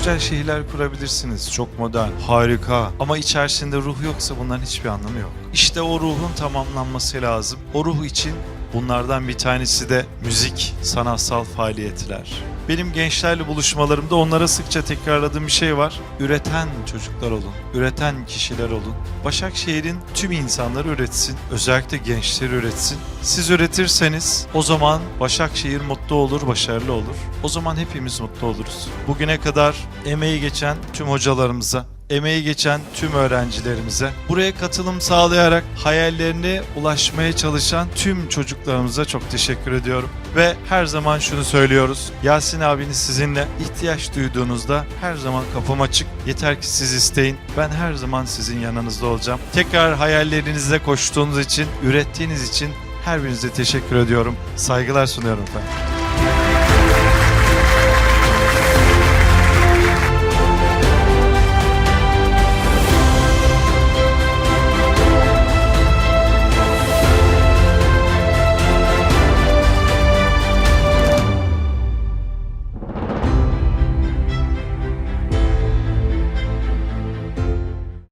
güzel şehirler kurabilirsiniz. Çok modern, harika. Ama içerisinde ruh yoksa bunların hiçbir anlamı yok. İşte o ruhun tamamlanması lazım. O ruh için bunlardan bir tanesi de müzik, sanatsal faaliyetler. Benim gençlerle buluşmalarımda onlara sıkça tekrarladığım bir şey var. Üreten çocuklar olun, üreten kişiler olun. Başakşehir'in tüm insanları üretsin, özellikle gençleri üretsin. Siz üretirseniz o zaman Başakşehir mutlu olur, başarılı olur. O zaman hepimiz mutlu oluruz. Bugüne kadar emeği geçen tüm hocalarımıza, emeği geçen tüm öğrencilerimize, buraya katılım sağlayarak hayallerine ulaşmaya çalışan tüm çocuklarımıza çok teşekkür ediyorum. Ve her zaman şunu söylüyoruz. Yasin abiniz sizinle ihtiyaç duyduğunuzda her zaman kapım açık. Yeter ki siz isteyin. Ben her zaman sizin yanınızda olacağım. Tekrar hayallerinize koştuğunuz için, ürettiğiniz için her birinize teşekkür ediyorum. Saygılar sunuyorum efendim.